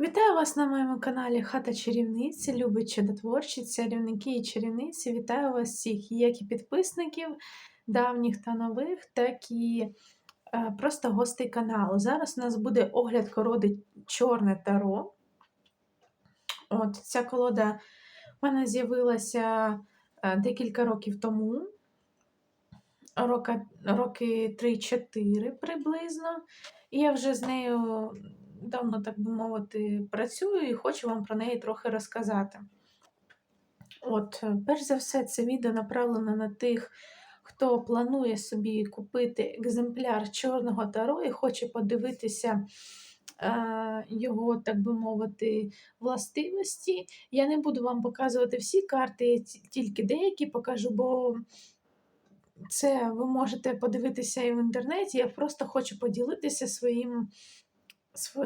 Вітаю вас на моєму каналі Хата Чарівниці, любить чудотворчі, чарівники і чарівниці. Вітаю вас всіх, як і підписників, давніх та нових, так і е, просто гостей каналу. Зараз у нас буде огляд колоди Чорне Таро. От Ця колода в мене з'явилася е, декілька років тому, роки, роки 3-4 приблизно. І я вже з нею давно, так би мовити, працюю і хочу вам про неї трохи розказати. От, е, перш за все, це відео направлено на тих, хто планує собі купити екземпляр чорного таро і хоче подивитися е, його, так би мовити, властивості. Я не буду вам показувати всі карти, я тільки деякі покажу, бо це ви можете подивитися і в інтернеті. Я просто хочу поділитися своїм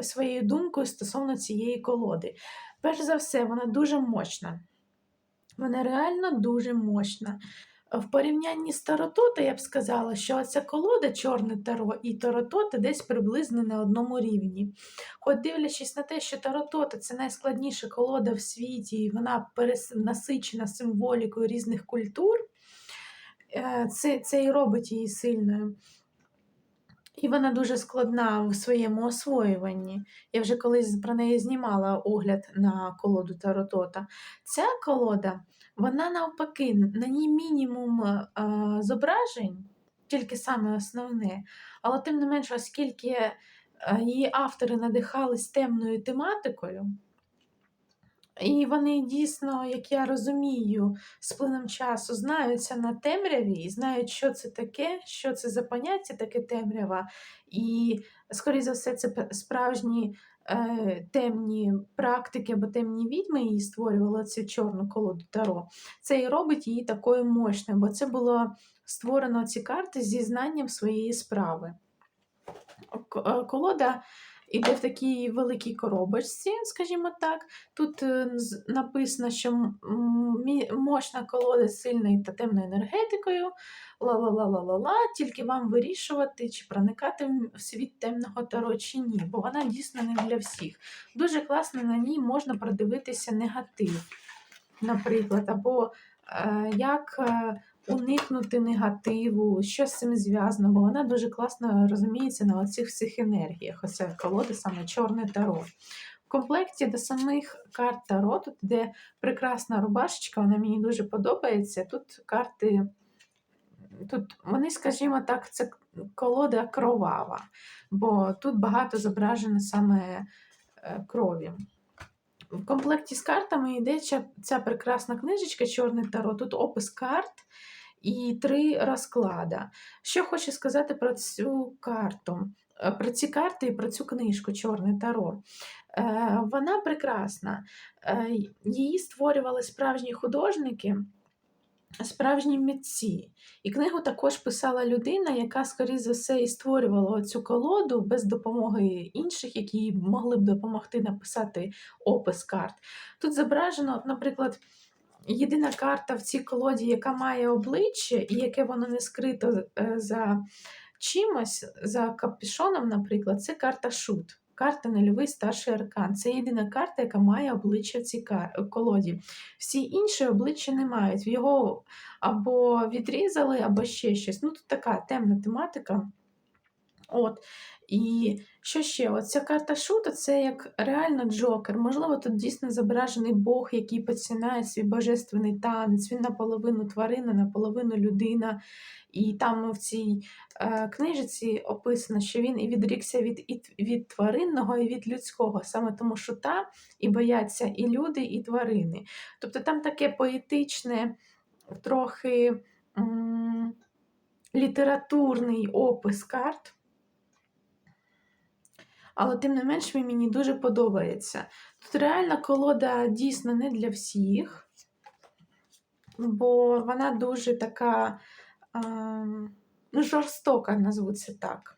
своєю думкою стосовно цієї колоди. Перш за все, вона дуже мощна. Вона реально дуже мощна. В порівнянні з Таротота я б сказала, що ця колода Чорне Таро і Таротота десь приблизно на одному рівні. Хоч дивлячись на те, що Таротота це найскладніша колода в світі, і вона насичена символікою різних культур, е, це, це і робить її сильною. І вона дуже складна в своєму освоюванні. Я вже колись про неї знімала огляд на колоду Таротота. Ця колода, вона навпаки, на ній мінімум е, зображень, тільки саме основне, але тим не менш, оскільки е, її автори надихались темною тематикою. І вони дійсно, як я розумію, з плином часу знаються на темряві і знають, що це таке, що це за поняття таке темрява. І, скоріше за все, це справжні е, темні практики або темні відьми її створювали цю чорну колоду Таро. Це і робить її такою мощною, бо це було створено ці карти зі знанням своєї справи. Е, колода іде в такій великій коробочці, скажімо так. Тут е, написано, що мощна колода з сильною та темною енергетикою, ла-ла-ла-ла-ла-ла, тільки вам вирішувати, чи проникати в світ темного таро, чи ні, бо вона дійсно не для всіх. Дуже класно на ній можна продивитися негатив, наприклад, або е, як е, уникнути негативу, що з цим зв'язано, бо вона дуже класно розуміється на оцих всіх енергіях. Оце колода саме чорне таро. В комплекті до самих карт Таро тут йде прекрасна рубашечка, вона мені дуже подобається. Тут карти, тут вони, скажімо так, це колода кровава, бо тут багато зображено саме е, крові. В комплекті з картами йде ця прекрасна книжечка Чорне таро. Тут опис карт і три розклада. Що хочу сказати про цю карту? Е, про ці карти і про цю книжку Чорне Таро. Е, вона прекрасна. Е, її створювали справжні художники. Справжні митці. І книгу також писала людина, яка, скоріше за все, і створювала цю колоду без допомоги інших, які могли б допомогти написати опис карт. Тут зображено, наприклад, єдина карта в цій колоді, яка має обличчя, і яке воно не скрито е, за чимось, за капюшоном, наприклад, це карта Шут. Карта нульовий старший аркан. Це єдина карта, яка має обличчя в цій колоді. Всі інші обличчя не мають. Його або відрізали, або ще щось. Ну, тут така темна тематика. От. І що ще? Оця карта Шута це як реально Джокер. Можливо, тут дійсно зображений Бог, який починає свій божественний танець. Він наполовину тварина, наполовину людина. І там в цій е, книжці описано, що він і відрікся від і від тваринного і від людського, саме тому шута і бояться і люди, і тварини. Тобто там таке поетичне, трохи м літературний опис карт але тим не менш він мені дуже подобається. Тут реально колода дійсно не для всіх, бо вона дуже така ну, жорстока, назву це так.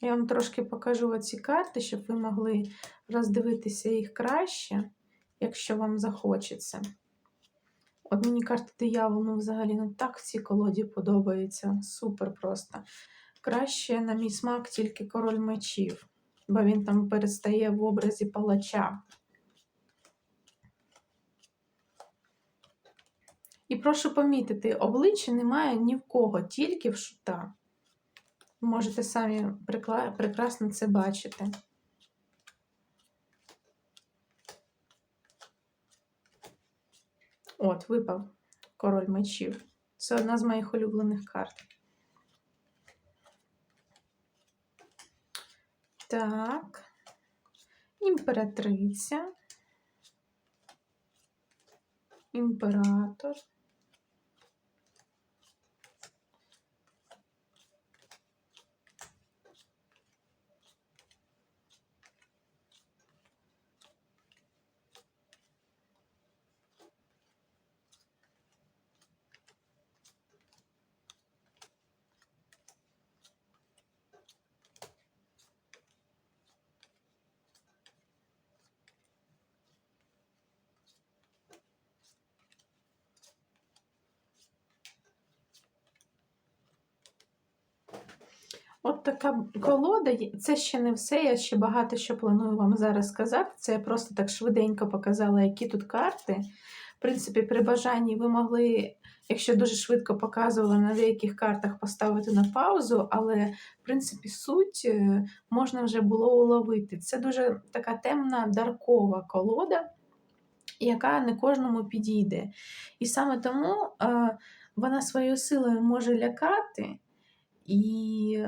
Я вам трошки покажу оці карти, щоб ви могли роздивитися їх краще, якщо вам захочеться. От мені карта диявол, взагалі ну так в цій колоді подобається. Супер просто. Краще, на мій смак, тільки король мечів. бо він там перестає в образі палача. І прошу помітити, обличчя немає ні в кого, тільки в шута. Можете самі прекрасно це бачити. От, випав король мечів. Це одна з моїх улюблених карт. Так, імператриця, імператор. От така колода, це ще не все. Я ще багато що планую вам зараз сказати. Це я просто так швиденько показала, які тут карти. В принципі, при бажанні ви могли, якщо дуже швидко показувала, на деяких картах поставити на паузу, але, в принципі, суть е, можна вже було уловити. Це дуже така темна, даркова колода, яка не кожному підійде. І саме тому е, вона своєю силою може лякати. І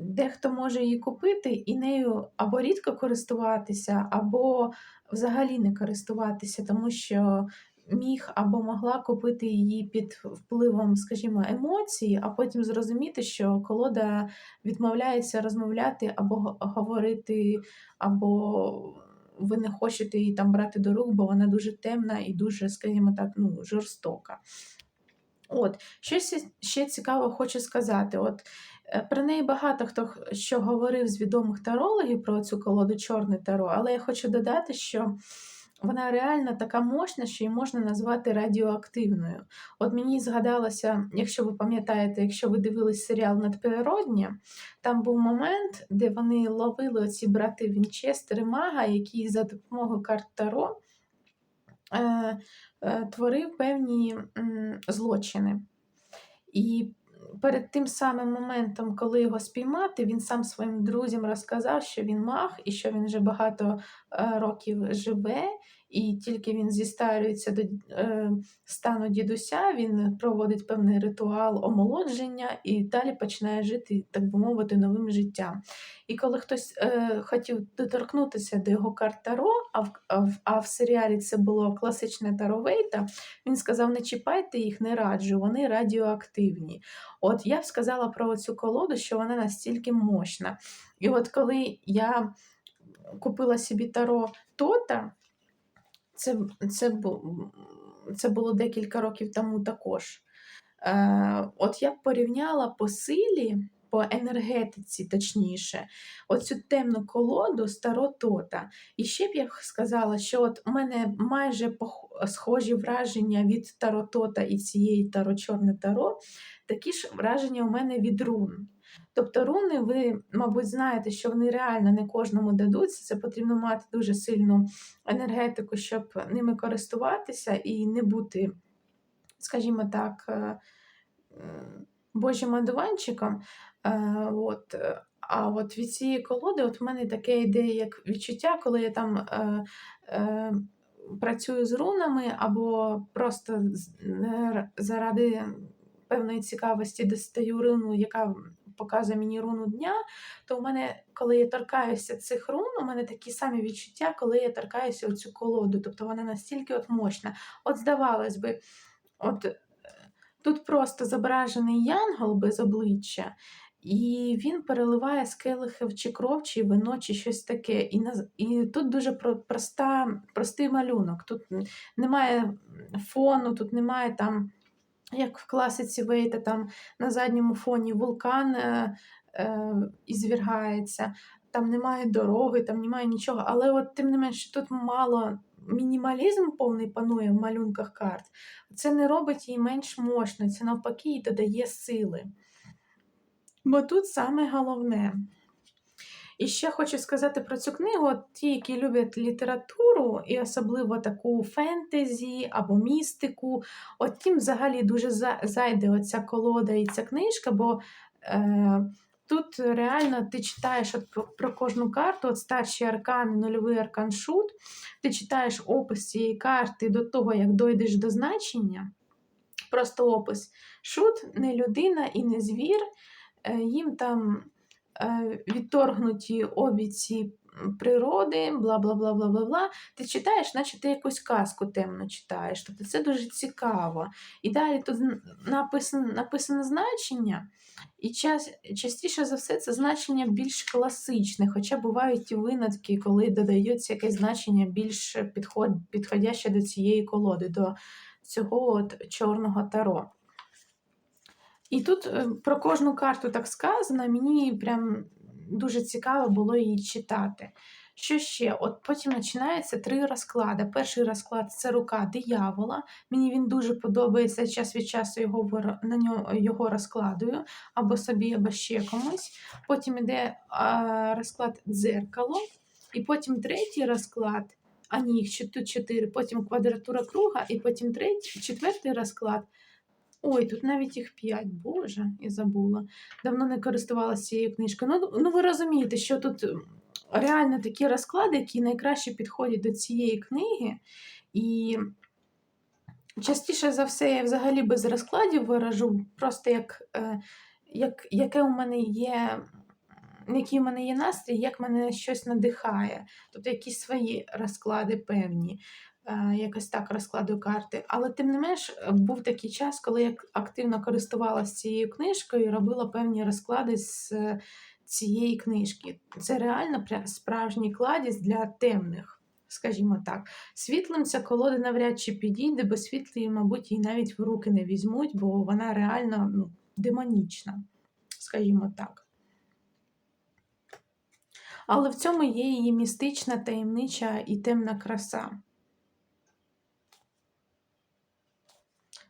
дехто може її купити і нею або рідко користуватися, або взагалі не користуватися, тому що міг або могла купити її під впливом, скажімо, емоцій, а потім зрозуміти, що колода відмовляється розмовляти або говорити, або ви не хочете її там брати до рук, бо вона дуже темна і дуже, скажімо так, ну, жорстока. От, щось ще цікаво хочу сказати. От, е, Про неї багато хто що говорив з відомих тарологів про цю колоду Чорне таро, але я хочу додати, що вона реально така мощна, що її можна назвати радіоактивною. От мені згадалося, якщо ви пам'ятаєте, якщо ви дивились серіал «Надприроднє», там був момент, де вони ловили оці брати Вінчестери Мага, які за допомогою карт Таро творив певні злочини. І перед тим самим моментом, коли його спіймати, він сам своїм друзям розказав, що він мах і що він вже багато е, років живе, і тільки він зістарюється до е, стану дідуся, він проводить певний ритуал омолодження і далі починає жити, так би мовити, новим життям. І коли хтось е, хотів доторкнутися до його карт Таро, а в, а, в, а в серіалі це було класичне Таро Вейта, він сказав: не чіпайте їх, не раджу, вони радіоактивні. От я б сказала про цю колоду, що вона настільки мощна. І от коли я купила собі Таро Тота, це це, це було декілька років тому також. Е, От я б порівняла по силі, по енергетиці, точніше, оцю темну колоду старо тота. І ще б я сказала, що от у мене майже схожі враження від таротота і цієї таро чорне таро, такі ж враження у мене від рун. Тобто руни, ви, мабуть, знаєте, що вони реально не кожному дадуться. Це потрібно мати дуже сильну енергетику, щоб ними користуватися і не бути, скажімо так, е, божим одуванчиком. Е, от. А от від цієї колоди от в мене таке ідея, як відчуття, коли я там е, е, працюю з рунами, або просто заради певної цікавості достаю руну, яка показує мені руну дня, то у мене, коли я торкаюся цих рун, у мене такі самі відчуття, коли я торкаюся оцю колоду. Тобто вона настільки от мощна. От, здавалось би, от е, тут просто зображений янгол без обличчя. І він переливає з келихів чи кров, чи вино, чи щось таке. І на... і тут дуже проста, простий малюнок. Тут немає фону, тут немає там як в класиці Вейта, там на задньому фоні вулкан е, е, ізвіргається, там немає дороги, там немає нічого. Але от тим не менше тут мало мінімалізм повний панує в малюнках карт. Це не робить її менш мощною, це навпаки і додає сили. Бо тут саме головне. І ще хочу сказати про цю книгу: ті, які люблять літературу, і особливо таку фентезі або містику, от тим взагалі дуже зайде оця колода і ця книжка, бо е, тут реально ти читаєш от про, про кожну карту, от старші аркани, нульовий аркан шут, ти читаєш опис цієї карти до того, як дойдеш до значення. Просто опис. Шут не людина і не звір, е, їм там відторгнуті обі ці природи, бла бла бла бла бла бла. Ти читаєш, наче ти якусь казку темно читаєш. Тобто це дуже цікаво. І далі тут написано, написано значення, і час, частіше за все це значення більш класичне, хоча бувають і винятки, коли додається якесь значення більш підход, підходяще до цієї колоди, до цього от чорного таро. І тут е, про кожну карту так сказано, мені прям дуже цікаво було її читати. Що ще? От потім починається три розклади. Перший розклад це рука диявола. Мені він дуже подобається час від часу його на нього його розкладую або собі, або ще комусь. Потім іде а, розклад дзеркало, і потім третій розклад. А ні, тут чотири, потім квадратура круга, і потім третій, четвертий розклад. Ой, тут навіть їх п'ять, боже, я забула. Давно не користувалася цією книжкою. Ну, ну ви розумієте, що тут реально такі розклади, які найкраще підходять до цієї книги. І частіше за все, я взагалі без розкладів виражу, просто як, е, як, яке у мене є. Який у мене є настрій, як мене щось надихає, тобто якісь свої розклади певні, якось так розкладу карти. Але тим не менш е, був такий час, коли я активно користувалася цією книжкою і робила певні розклади з е, цієї книжки. Це реально справжній кладість для темних, скажімо так. Світлим ця колода навряд чи підійде, бо світлі, мабуть, її навіть в руки не візьмуть, бо вона реально ну, демонічна, скажімо так. Але в цьому є її містична, таємнича і темна краса.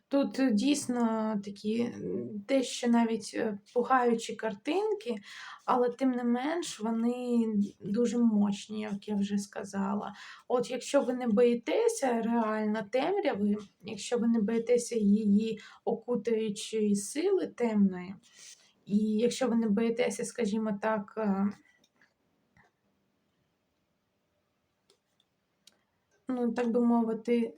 Тут е, дійсно такі дещо навіть е, пугаючі картинки, але тим не менш вони дуже мощні, як я вже сказала. От якщо ви не боїтеся реально темряви, якщо ви не боїтеся її окутаючої сили темної, і якщо ви не боїтеся, скажімо так, е, ну, так би мовити,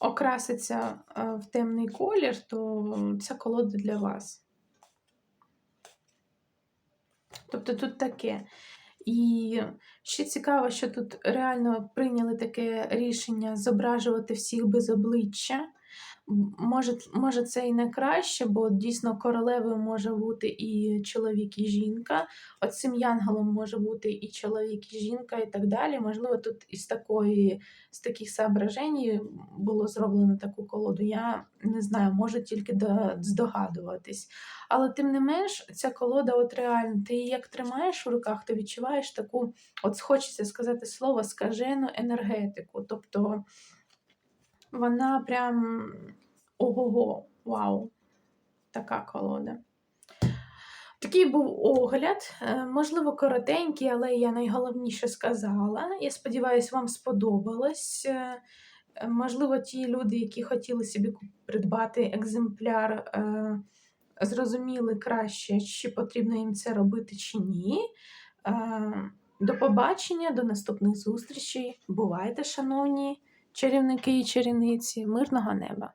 окраситься е, в темний колір, то ця колода для вас. Тобто тут таке. І ще цікаво, що тут реально прийняли таке рішення зображувати всіх без обличчя. Може, може, це і не краще, бо дійсно королевою може бути і чоловік, і жінка. Оцим янголом може бути і чоловік, і жінка, і так далі. Можливо, тут із такої, з таких соображень було зроблено таку колоду. Я не знаю, можу тільки до- здогадуватись. Але тим не менш, ця колода, от реально, ти її як тримаєш в руках, ти відчуваєш таку, от хочеться сказати слово, скажену енергетику. Тобто вона прям ого-го, вау, така колода. Такий був огляд, е, можливо, коротенький, але я найголовніше сказала. Я сподіваюся, вам сподобалось. Е, Можливо, ті люди, які хотіли собі придбати екземпляр, е, зрозуміли краще, чи потрібно їм це робити, чи ні. До побачення, до наступних зустрічей. Бувайте, шановні чарівники і чарівниці, мирного неба!